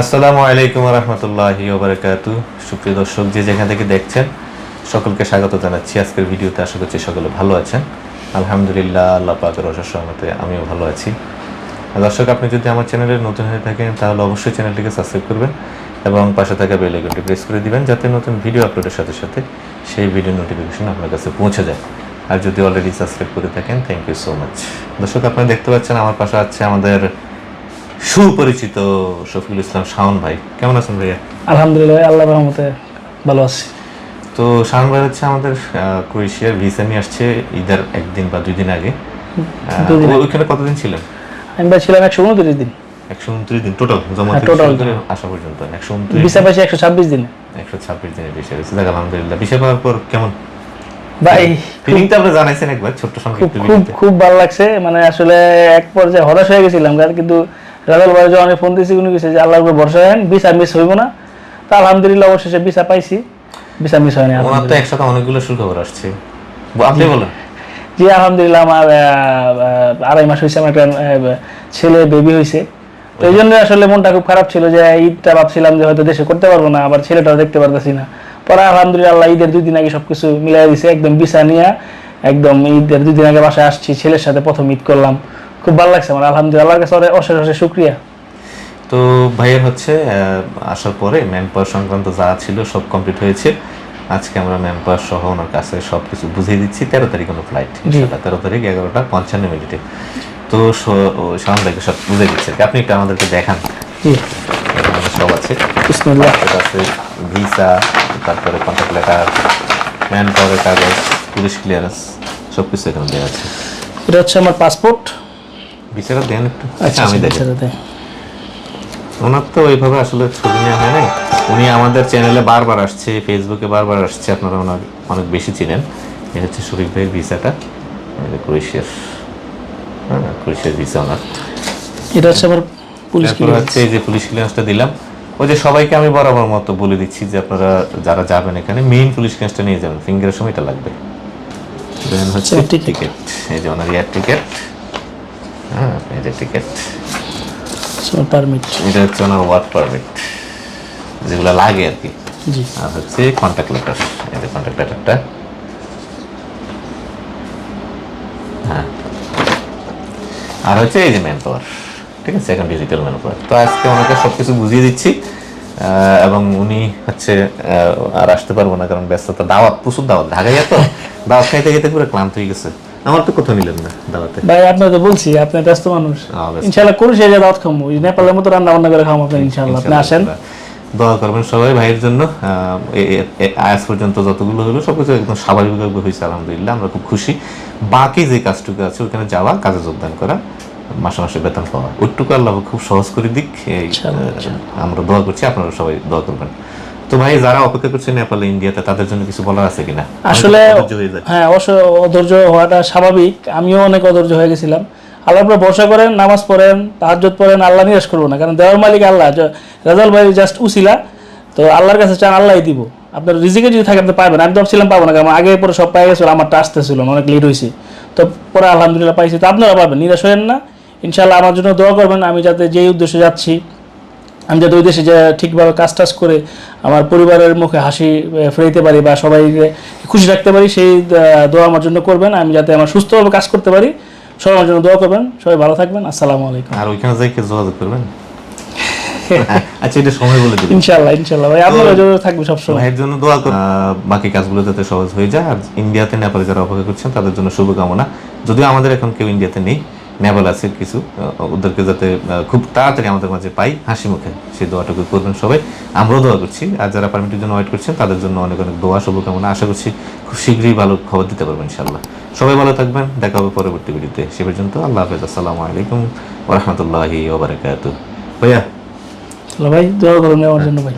আসসালামু আলাইকুম রহমতুল্লাহি ওবরাকাতু। সুপ্রিয় দর্শক, যে যেখান থেকে দেখছেন, সকলকে স্বাগত জানাচ্ছি। আজকের ভিডিওতে আশা করছি সকলে ভালো আছেন। আলহামদুলিল্লাহ, আল্লাহ পাকের অশেষ সহমতে আমিও ভালো আছি। দর্শক, আপনি যদি আমার চ্যানেলে নতুন হয়ে থাকেন, তাহলে অবশ্যই চ্যানেলটিকে সাবস্ক্রাইব করবেন এবং পাশে থাকা বেল আইকনটি প্রেস করে দিবেন, যাতে নতুন ভিডিও আপলোডের সাথে সাথে সেই ভিডিও নোটিফিকেশন আপনার কাছে পৌঁছে যায়। আর যদি অলরেডি সাবস্ক্রাইব করে থাকেন থ্যাংক ইউ সো মাচ দর্শক, আপনারা দেখতে পাচ্ছেন, আমার পাশে আছে আমাদের সুপরিচিত শফিকুল ইসলাম শাওন ভাই কেমন আছেন ভাইয়া? আলহামদুলিল্লাহ আল্লাহ রহমতে ভালো আছি। তো শাওন ভাই হচ্ছে আমাদের ক্রোয়েশিয়ার ভিসা নিয়ে আসছে ঈদের একদিন বা দুই দিন আগে। ওইখানে কতদিন ছিলেন? আমি ভাই ছিলাম একশো উনত্রিশ দিন। একশো উনত্রিশ দিন টোটাল জমা হ্যাঁ। শুরু করে আসা পর্যন্ত একশো উনত্রিশ ভিসা পাইছি একশো ছাব্বিশ দিন। একশো ছাব্বিশ দিনের বিষয় রয়েছে। দেখ আলহামদুলিল্লাহ। বিষয় পাওয়ার পর কেমন? ভাই ফিলিংটা আপনি জানাইছেন একবার ছোট্ট সঙ্গে খুব খুব খুব ভালো লাগছে। মানে আসলে এক পর্যায়ে হতাশ হয়ে গেছিলাম কারণ কিন্তু রাজাল ভাই যখন ফোন দিয়েছি উনি গেছে যে আল্লাহর উপর ভরসা হেন ভিসা মিস হইব না। তা আলহামদুলিল্লাহ অবশেষে ভিসা পাইছি ভিসা মিস হয়নি ওনার তো একসাথে অনেকগুলো সুখবর আসছে। আপনি বলেন। জি আলহামদুলিল্লাহ আমার আড়াই মাস হয়েছে আমার একটা ছেলে বেবি হয়েছে তো এই জন্য আসলে মনটা খুব খারাপ ছিল যে ঈদটা ভাবছিলাম যে হয়তো দেশে করতে পারব না আবার ছেলেটাও দেখতে পারতেছি না। পরে আলহামদুলিল্লাহ ঈদের দুই দিন আগে সবকিছু মিলাই দিছে একদম বিছা নিয়ে একদম ঈদের দুই দিন আগে বাসায় আসছি ছেলের সাথে প্রথম ঈদ করলাম। খুব ভালো লাগছে আমার আলহামদুলিল্লাহ। আল্লাহর কাছে অশেষ অশেষ শুক্রিয়া। তো ভাইয়ের হচ্ছে আসার পরে ম্যান পাওয়ার সংক্রান্ত যা ছিল সব কমপ্লিট হয়েছে। আজকে আমরা ম্যান পাওয়ার সহ ওনার কাছে সব কিছু বুঝিয়ে দিচ্ছি। তেরো তারিখ কোনো ফ্লাইট তেরো তারিখ এগারোটা পঞ্চান্ন মিনিটে। তো সামনে ভাইকে সব বুঝিয়ে দিচ্ছে। আপনি একটু আমাদেরকে দেখান। সব আছে। আছে ভিসা তারপরে কন্ট্যাক্ট লেটার ম্যান পাওয়ারের কাগজ পুলিশ ক্লিয়ারেন্স সব কিছু এখানে দেওয়া আছে। এটা হচ্ছে আমার পাসপোর্ট ভিসাটা দেন একটু। আচ্ছা আচ্ছা আমি দেখি ওনার তো ওইভাবে আসলে ছবি নেওয়া হয় নাই। উনি আমাদের চ্যানেলে বারবার আসছে ফেসবুকে বারবার আসছে আপনারা ওনার অনেক বেশি চিনেন। এই হচ্ছে শরীফ ভাইয়ের ভিসাটা। এই ক্রোয়েশিয়ার হ্যাঁ ক্রোয়েশিয়ার ভিসা ওনার। এটা হচ্ছে আমার পুলিশ হচ্ছে যে পুলিশ ক্লিয়ারেন্সটা দিলাম। ওই যে সবাইকে আমি বরাবর মতো বলে দিচ্ছি যে আপনারা যারা যাবেন এখানে মেইন পুলিশ ক্লিয়ারেন্সটা নিয়ে যাবেন। ফিঙ্গারের সময় এটা লাগবে। দেন হচ্ছে আচ্ছা, টিকিট এই যে ওনার এয়ার টিকিট যে টিকিট পারমিট এটা হচ্ছে ওনার ওয়ার্ক পারমিট যেগুলো লাগে আর কি জি আর হচ্ছে কন্ট্যাক্ট লেটার এই যে কন্ট্যাক্ট লেটারটা হ্যাঁ আর হচ্ছে এই যে ম্যান পাওয়ার ঠিক আছে এখন ডিজিটাল ম্যান পাওয়ার তো আজকে ওনাকে সব কিছু বুঝিয়ে দিচ্ছি এবং উনি হচ্ছে আর আসতে পারব না কারণ ব্যস্ততা দাওয়াত প্রচুর দাওয়াত ঢাকায় তো দাওয়াত খাইতে খাইতে পুরো ক্লান্ত হয়ে গেছে আমার তো কোথাও নিলেন না দাওয়াতে ভাই আপনার তো বলছি আপনি ব্যস্ত মানুষ। ইনশাল্লাহ করে সে দাওয়াত খামো। ওই নেপালের মতো রান্না বান্না করে খামো আপনি ইনশাল্লাহ আপনি আসেন। দোয়া করবেন সবাই ভাইয়ের জন্য। আজ পর্যন্ত যতগুলো হলো সবকিছু একদম স্বাভাবিকভাবে হয়েছে আলহামদুলিল্লাহ। আমরা খুব খুশি। বাকি যে কাজটুকু আছে ওখানে যাওয়া কাজে যোগদান করা মাসে মাসে বেতন পাওয়া। ওইটুকু আল্লাহ খুব সহজ করে দিক। আমরা দোয়া করছি আপনারা সবাই দোয়া করবেন। তো ভাই যারা অপেক্ষা করছে নেপালে ইন্ডিয়াতে তাদের জন্য কিছু বলার আছে কিনা? আসলে হয়ে অবশ্য অধৈর্য হওয়াটা স্বাভাবিক। আমিও অনেক অধৈর্য হয়ে গেছিলাম। আল্লাহর উপরে ভরসা করেন নামাজ পড়েন তাহাজ্জুদ পড়েন আল্লাহ নিরাশ করব না। কারণ দেওয়ার মালিক আল্লাহ। রাজাল ভাই জাস্ট উসিলা। তো আল্লাহর কাছে চান আল্লাহই দিব। আপনার রিজিকে যদি থাকে আপনি পাবেন আমি তো ভাবছিলাম পাবো না কারণ আগে পরে সব পাই গেছিল আমারটা আসতেছিল না, অনেক লেট হয়েছে তো পরে আলহামদুলিল্লাহ পাইছি। তো আপনারা পাবেন নিরাশ হয়েন না। ইনশাল্লাহ আমার জন্য দোয়া করবেন আমি যাতে যেই উদ্দেশ্যে যাচ্ছি আমি যাতে ওই দেশে যে ঠিকভাবে কাজ টাজ করে আমার পরিবারের মুখে হাসি ফেরাইতে পারি বা সবাই খুশি রাখতে পারি সেই দোয়া আমার জন্য করবেন। আমি যাতে আমার সুস্থভাবে কাজ করতে পারি। সবাই আমার জন্য দোয়া করবেন। সবাই ভালো থাকবেন। আসসালামু আলাইকুম। আর ওইখানে যাই কে যোগাযোগ করবেন? আচ্ছা এটা সময় বলে দিবেন। ইনশাল্লাহ ইনশাল্লাহ ভাই আপনারা জন্য থাকবে সবসময়। ভাইয়ের জন্য দোয়া করুন বাকি কাজগুলো যাতে সহজ হয়ে যায়। আর ইন্ডিয়াতে নেপালে যারা অপেক্ষা করছেন তাদের জন্য শুভকামনা। যদিও আমাদের এখন কেউ ইন্ডিয়াতে নেই। নেপাল আছে কিছু ওদেরকে যাতে খুব তাড়াতাড়ি আমাদের মাঝে পাই। হাসি মুখে সেই দোয়াটুকু করবেন সবাই। আমরাও দোয়া করছি। আর যারা পারমিটের জন্য ওয়েট করছেন, তাদের জন্য অনেক অনেক দোয়া, শুভকামনা। আশা করছি খুব শীঘ্রই ভালো খবর দিতে পারবেন ইনশাল্লাহ সবাই ভালো থাকবেন। দেখা হবে পরবর্তী ভিডিওতে। সে পর্যন্ত আল্লাহ হাফেজ। আসসালামু আলাইকুম ওরহমতুল্লাহি ভাইয়া। ভাই, দোয়া করুন আমার জন্য ভাই।